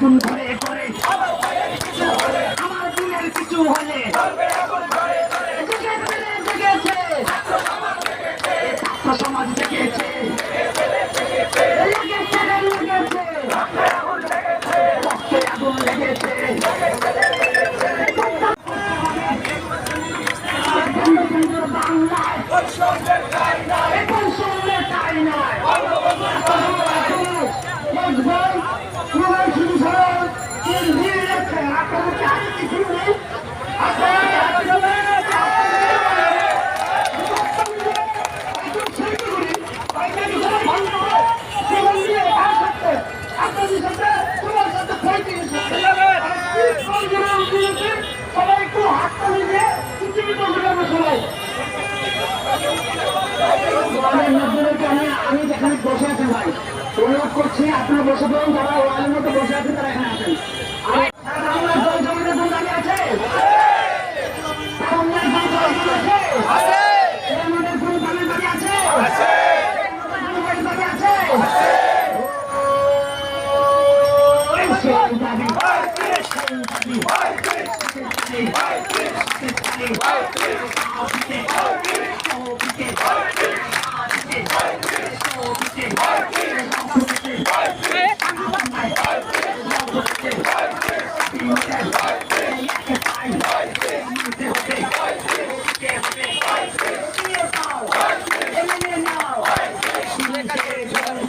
আগুন ঘরে করে। আমার দিনের কিছু হলে। বাংলায়। সবাই আমাদের নজরুলকে আমি যেখানে বসে আছেন ভাই বসে পড়ুন যারা ওয়ালের মধ্যে বসে আছেন তারা এখানে আছে Let's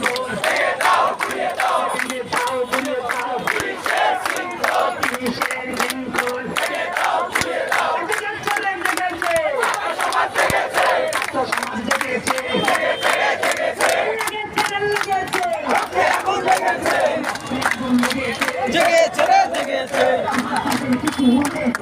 go. जगे चले जगे चले